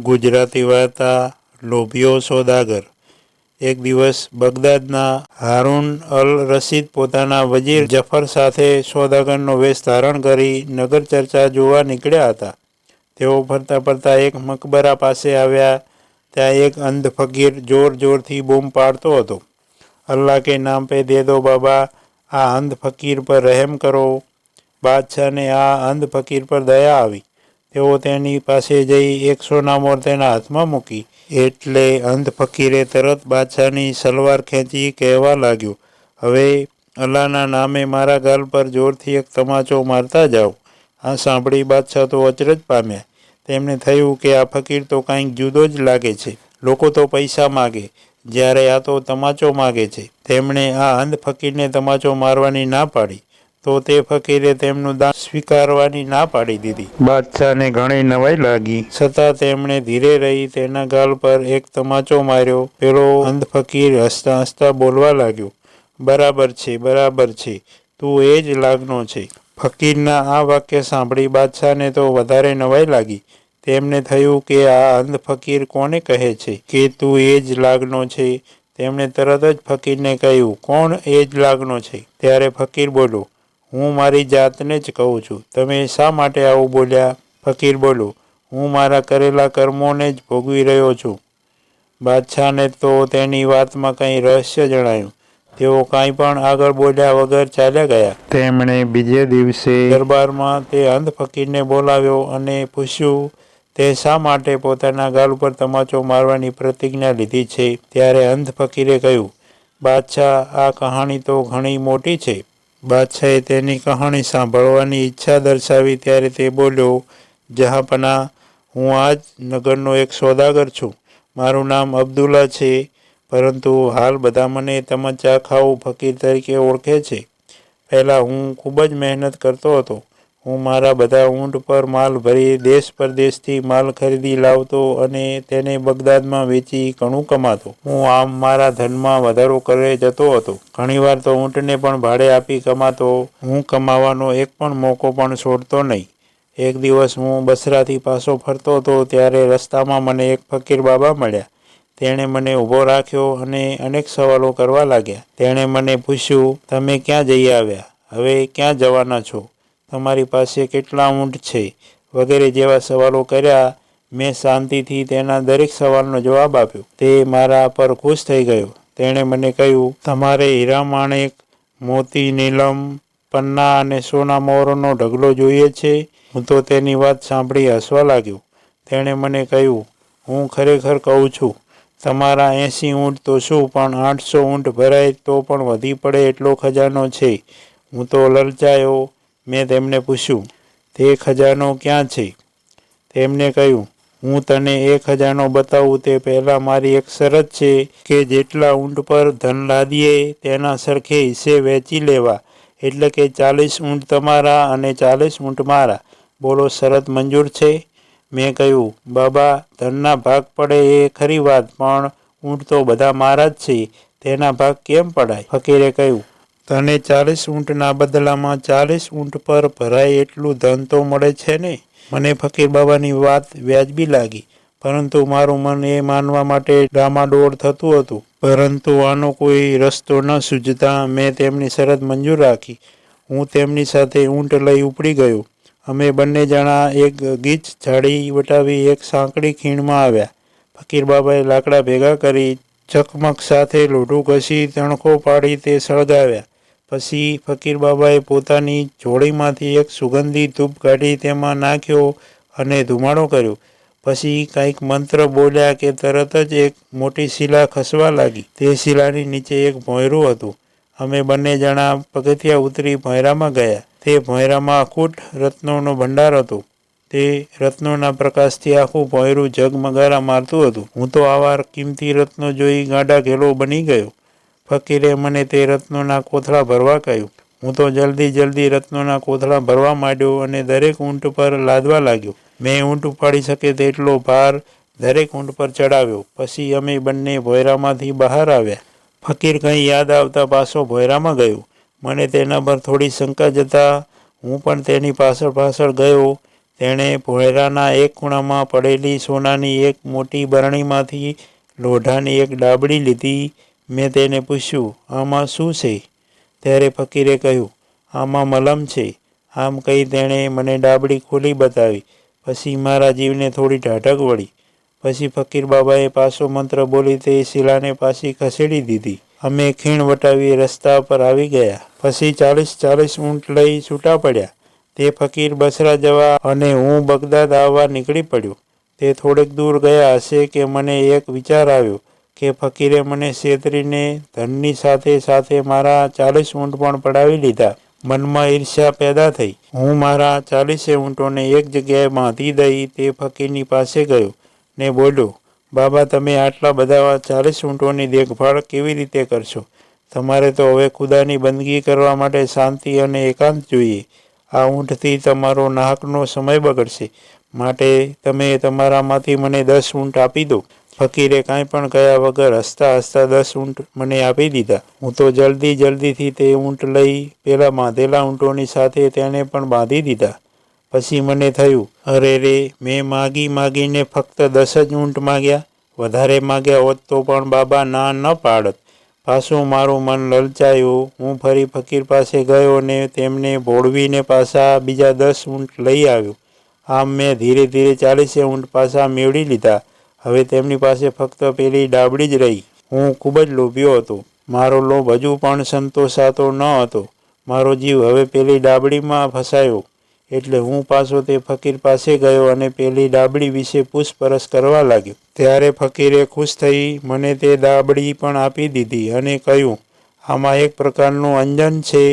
ગુજરાતી વાર્તા લોભિયો સોદાગર. એક દિવસ બગદાદના હારૂન અલ રશીદ પોતાના વજીર જફર સાથે સોદાગરનો વેશ ધારણ કરી નગર ચર્ચા જોવા નીકળ્યા હતા. તેઓ ફરતા ફરતા એક મકબરા પાસે આવ્યા, ત્યાં એક અંધ ફકીર જોર જોરથી બૂમ પાડતો હતો. અલ્લાહ કે નામ પે દે દો બાબા, આ અંધ ફકીર પર રહેમ કરો. બાદશાહને આ અંધ ફકીર પર દયા આવી. તેઓ તેની પાસે જઈ એક સોનામોર તેના હાથમાં મૂકી. એટલે અંધ ફકીરે તરત બાદશાહની સલવાર ખેંચી કહેવા લાગ્યો, હવે અલ્લાહના નામે મારા ગાલ પર જોરથી એક તમાચો મારતા જાઓ. આ સાંભળી બાદશાહ તો અચરજ પામ્યા. તેમને થયું કે આ ફકીર તો કાંઈક જુદો જ લાગે છે. લોકો તો પૈસા માગે, જ્યારે આ તો તમાચો માગે છે. તેમણે આ અંધ ફકીરને તમાચો મારવાની ના પાડી. તો તે ફકીરે તેમનું દાન સ્વીકારવાની ના પાડી દીધી. બાદશાહને ઘણી નવાઈ લાગી. છતાં તેમણે ધીરે રહી તેના ગાલ પર એક તમાચો માર્યો. પેલો અંધ ફકીર હસતા હસતા બોલવા લાગ્યો બરાબર છે બરાબર છે તું એ જ લાગનો છે. ફકીરના આ વાક્ય સાંભળી બાદશાહને તો વધારે નવાઈ લાગી. તેમને થયું કે આ અંધ ફકીર કોને કહે છે કે તું એ જ લાગનો છે? તેમણે તરત જ ફકીરને કહ્યું કોણ એ જ લાગનો છે? ત્યારે ફકીર બોલ્યો હું મારી જાતને જ કહું છું. તમે શા માટે આવું બોલ્યા? ફકીર બોલો હું મારા કરેલા કર્મોને જ ભોગવી રહ્યો છું. બાદશાહને તો તેની વાતમાં કંઈ રહસ્ય જણાયું. તેઓ કાંઈ પણ આગળ બોલ્યા વગર ચાલ્યા ગયા. તેમણે બીજે દિવસે દરબારમાં તે અંધ ફકીરને બોલાવ્યો અને પૂછ્યું તે શા માટે પોતાના ગાલ ઉપર તમાચો મારવાની પ્રતિજ્ઞા લીધી છે? ત્યારે અંધ ફકીરે કહ્યું બાદશાહ આ કહાણી તો ઘણી મોટી છે. બાદશાહે તેની કહાણી સાંભળવાની ઈચ્છા દર્શાવી ત્યારે તે બોલ્યો, જહાંપના, હું આજ નગરનો એક સોદાગર છું. મારું નામ અબ્દુલ્લા છે, પરંતુ હાલ બધા મને તમચા ખાઉ ફકીર તરીકે ઓળખે છે. પહેલાં હું ખૂબ જ મહેનત કરતો હતો. હું મારા બધા ઊંટ પર માલ ભરી દેશ પરદેશથી માલ ખરીદી લાવતો અને તેને બગદાદમાં વેચી ઘણું કમાતો. હું આમ મારા ધનમાં વધારો કરે જતો હતો. ઘણીવાર તો ઊંટને પણ ભાડે આપી કમાતો. હું કમાવાનો એક પણ મોકો પણ છોડતો નહીં. એક દિવસ હું બસરાથી પાછો ફરતો હતો ત્યારે રસ્તામાં મને એક ફકીર બાબા મળ્યા. તેણે મને ઊભો રાખ્યો અને અનેક સવાલો કરવા લાગ્યા. તેણે મને પૂછ્યું, તમે ક્યાં જઈ આવ્યા? હવે ક્યાં જવાના છો? તમારી પાસે કેટલા ઊંટ છે? વગેરે જેવા સવાલો કર્યા. મેં શાંતિથી તેના દરેક સવાલનો જવાબ આપ્યો. તે મારા પર ખુશ થઈ ગયો. તેણે મને કહ્યું, તમારે હીરા માણેક મોતી, નીલમ, પન્ના અને સોના મોરનો ઢગલો જોઈએ છે? હું તો તેની વાત સાંભળી હસવા લાગ્યો. તેણે મને કહ્યું, હું ખરેખર કહું છું, તમારા એંસી ઊંટ તો શું, પણ આઠસો ઊંટ ભરાય તો પણ વધી પડે એટલો ખજાનો છે. હું તો લલચાયો મેં તેમને પૂછ્યું, તે ખજાનો ક્યાં છે? તેમને કહ્યું, હું તને એ ખજાનો બતાવું, તે પહેલાં મારી એક શરત છે કે જેટલા ઊંટ પર ધન લાદીએ, તેના સરખે હિસ્સે વેચી લેવા. એટલે કે ચાલીસ ઊંટ તમારા અને ચાલીસ ઊંટ મારા. બોલો, શરત મંજૂર છે? મેં કહ્યું, બાબા, ધનના ભાગ પડે એ ખરી વાત, પણ ઊંટ તો બધા મારા જ છે, તેના ભાગ કેમ પડાય? ફકીરે કહ્યું તને ચાલીસ ઊંટના બદલામાં ચાલીસ ઊંટ પર ભરાય એટલું ધન તો મળે છે ને? મને ફકીર બાબાની વાત વ્યાજબી લાગી, પરંતુ મારું મન એ માનવા માટે ડામાડોળ થતું હતું. પરંતુ આનો કોઈ રસ્તો ન સૂજતા મેં તેમની શરત મંજૂર રાખી. હું તેમની સાથે ઊંટ લઈ ઉપડી ગયો. અમે બંને જણા એક ગીચ ઝાડી વટાવી એક સાંકડી ખીણમાં આવ્યા. ફકીર બાબાએ લાકડા ભેગા કરી ચકમક સાથે લોઢું ઘસી તણખો પાડી તે સળગાવ્યા. પછી ફકીર બાબાએ પોતાની જોડીમાંથી એક સુગંધી ધૂપ કાઢી તેમાં નાખ્યો અને ધુમાડો કર્યો. પછી કંઈક મંત્ર બોલ્યા કે તરત જ એક મોટી શિલા ખસવા લાગી. તે શિલાની નીચે એક ભોંયરું હતું. અમે બંને જણા પગથિયા ઉતરી ભોંયરામાં ગયા. તે ભોંયરામાં અખૂટ રત્નોનો ભંડાર હતો. તે રત્નોના પ્રકાશથી આખું ભોંયરું ઝગમગારા મારતું હતું. હું તો આવા કિંમતી રત્નો જોઈ ગાંડા ઘેલો બની ગયો. ફકીરે મને તે રત્નોના કોથળા ભરવા કહ્યું. હું તો જલ્દી જલ્દી રત્નોના કોથળા ભરવા માંડ્યો અને દરેક ઊંટ પર લાદવા લાગ્યો. મેં ઊંટ ઉપાડી શકે તેટલો ભાર દરેક ઊંટ પર ચડાવ્યો. પછી અમે બંને ભોયરામાંથી બહાર આવ્યા. ફકીર કંઈ યાદ આવતા પાછો ભોયરામાં ગયો. મને તેના પર થોડી શંકા જતા હું પણ તેની પાછળ પાછળ ગયો. તેણે ભોયરાના એક ખૂણામાં પડેલી સોનાની એક મોટી બરણીમાંથી લોઢાની એક ડાબડી લીધી. મેં તેને પૂછ્યું, આમાં શું છે? ત્યારે ફકીરે કહ્યું, આમાં મલમ છે. આમ કહી તેણે મને ડાબડી ખોલી બતાવી. પછી મારા જીવને થોડી ઢાઢક વળી. પછી ફકીર બાબાએ પાછો મંત્ર બોલી તે શિલાને પાછી ખસેડી દીધી. અમે ખીણ વટાવી રસ્તા પર આવી ગયા. પછી ચાલીસ ચાલીસ ઊંટ લઈ છૂટા પડ્યા. તે ફકીર બસરા જવા અને હું બગદાદ આવવા નીકળી પડ્યો. તે થોડેક દૂર ગયા હશે કે મને એક વિચાર આવ્યો. કે ફકીરે મને છેતરીને ધનની સાથે સાથે મારા ચાલીસ ઊંટ પણ પડાવી લીધા. મનમાં ઈર્ષ્યા પેદા થઈ. હું મારા ચાલીસે ઊંટોને એક જગ્યાએ બાંધી દઈ તે ફકીરની પાસે ગયો ને બોલ્યો, બાબા, તમે આટલા બધા ચાલીસ ઊંટોની દેખભાળ કેવી રીતે કરશો? તમારે તો હવે ખુદાની બંદગી કરવા માટે શાંતિ અને એકાંત જોઈએ. આ ઊંટથી તમારો નાહકનો સમય બગડશે. માટે તમે તમારામાંથી મને દસ ઊંટ આપી દો. ફકીરે કાંઈ પણ કહ્યા વગર હસતા હસતા દસ ઊંટ મને આપી દીધા. હું તો જલ્દી જલ્દીથી તે ઊંટ લઈ પેલા બાંધેલા ઊંટોની સાથે તેને પણ બાંધી દીધા. પછી મને થયું, અરે રે, મેં માગી માગીને ફક્ત દસ જ ઊંટ માગ્યા. વધારે માગ્યા હોત તો પણ બાબા ના ન પાડત. પાછું મારું મન લલચાયું. હું ફરી ફકીર પાસે ગયો ને તેમને ભોળવીને પાછા બીજા દસ ઊંટ લઈ આવ્યો. આમ મેં ધીરે ધીરે ચાલીસે ઊંટ પાછા મેળવી લીધા. હવે તેમની પાસે ફક્ત પેલી ડાબડી જ રહી. હું ખૂબ જ લોભ્યો હતો. મારો લોભ હજુ પણ સંતોષાતો ન હતો. મારો જીવ હવે પેલી ડાબડીમાં ફસાયો. એટલે હું પાછો તે ફકીર પાસે ગયો અને પેલી ડાબડી વિશે પૂછપરછ કરવા લાગ્યો. ત્યારે ફકીરે ખુશ થઈ મને તે ડાબડી પણ આપી દીધી અને કહ્યું, આમાં એક પ્રકારનું અંજન છે.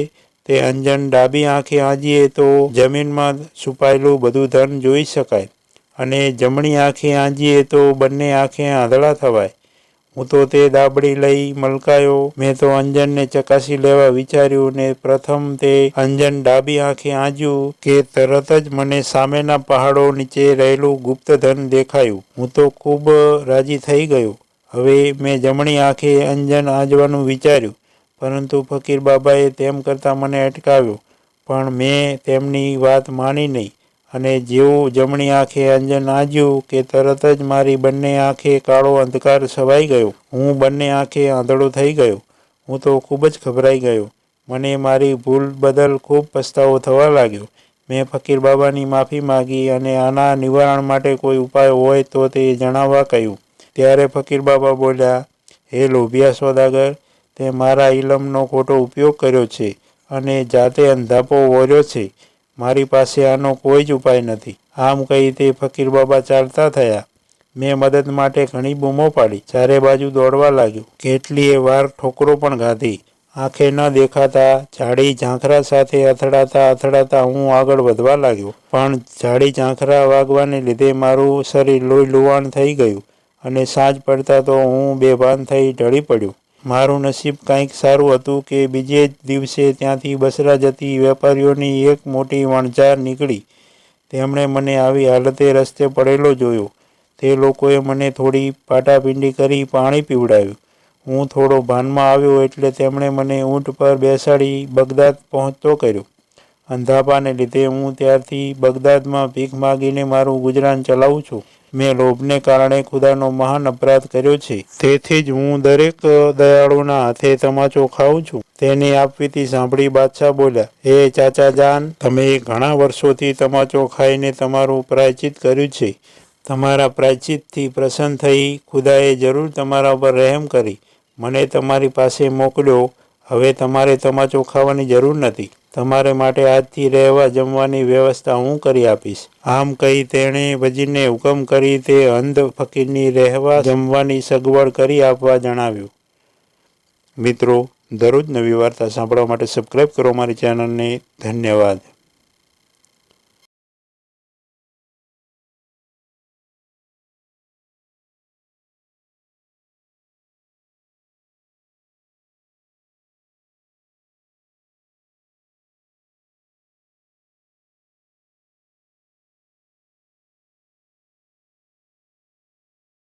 તે અંજન ડાબી આંખે આંજીએ તો જમીનમાં છુપાયેલું બધું ધન જોઈ શકાય. અને જમણી આંખે આંજીએ તો બંને આંખે આંધળા થવાય. હું તો તે દાબડી લઈ મલકાયો. મેં તો અંજનને ચકાસી લેવા વિચાર્યું ને પ્રથમ તે અંજન ડાબી આંખે આંજ્યું કે તરત જ મને સામેના પહાડો નીચે રહેલું ગુપ્તધન દેખાયું. હું તો ખૂબ રાજી થઈ ગયો. હવે મેં જમણી આંખે અંજન આંજવાનું વિચાર્યું. પરંતુ ફકીર બાબાએ તેમ કરતાં મને અટકાવ્યો. પણ મેં તેમની વાત માની નહીં. અને જેવું જમણી આંખે અંજન આંજ્યું કે તરત જ મારી બંને આંખે કાળો અંધકાર છવાઈ ગયો. હું બંને આંખે આંધળો થઈ ગયો. હું તો ખૂબ જ ગભરાઈ ગયો. મને મારી ભૂલ બદલ ખૂબ પસ્તાવો થવા લાગ્યો. મેં ફકીર બાબાની માફી માગી અને આના નિવારણ માટે કોઈ ઉપાય હોય તો તે જણાવવા કહ્યું. ત્યારે ફકીર બાબા બોલ્યા, હે લોભિયા સોદાગર, તે મારા ઇલમનો ખોટો ઉપયોગ કર્યો છે અને જાતે અંધાપો વોર્યો છે. મારી પાસે આનો કોઈ જ ઉપાય નથી. આમ કહી તે ફકીર બાબા ચાલતા થયા. મેં મદદ માટે ઘણી બૂમો પાડી. ચારે બાજુ દોડવા લાગ્યું. કેટલીય વાર ઠોકરો પણ ગાધી. આંખે ન દેખાતા ઝાડી ઝાંખરા સાથે અથડાતા અથડાતા હું આગળ વધવા લાગ્યો. પણ ઝાડી ઝાંખરા વાગવાને લીધે મારું શરીર લોહી લુવાણ થઈ ગયું અને સાંજ પડતા તો હું બેભાન થઈ ઢળી પડ્યો. મારું નસીબ કંઈક સારું હતું કે બીજે જ દિવસે ત્યાંથી બસરા જતી વેપારીઓની એક મોટી વણઝાર નીકળી. તેમણે મને આવી હાલતે રસ્તે પડેલો જોયો. તે લોકોએ મને થોડી પાટાપિંડી કરી પાણી પીવડાવ્યું. હું થોડો ભાનમાં આવ્યો એટલે તેમણે મને ઊંટ પર બેસાડી બગદાદ પહોંચતો કર્યો. અંધાપાને લીધે હું ત્યારથી બગદાદમાં ભીખ માગીને મારું ગુજરાન ચલાવું છું. મેં લોભને કારણે ખુદાનો મહાન અપરાધ કર્યો છે. તેથી જ હું દરેક દયાળુના હાથે તમાચો ખાઉં છું. તેને આપવીથી સાંભળી બાદશાહ બોલ્યા, હે ચાચા જાન, તમે ઘણા વર્ષોથી તમાચો ખાઈને તમારું પ્રાયચિત કર્યું છે. તમારા પ્રાયચિતથી પ્રસન્ન થઈ ખુદાએ જરૂર તમારા ઉપર રહેમ કરી. મને તમારી પાસે મોકલ્યો. હવે તમારે તમાચો ખાવાની જરૂર નથી. તમારે માટે આજથી રહેવા જમવાની વ્યવસ્થા હું કરી આપીશ. આમ કહી તેણે ભજીને હુકમ કરી તે અંધ ફકીરની રહેવા જમવાની સગવડ કરી આપવા જણાવ્યું. મિત્રો, દરરોજ નવી વાર્તા સાંભળવા માટે સબસ્ક્રાઈબ કરો મારી ચેનલને ધન્યવાદ.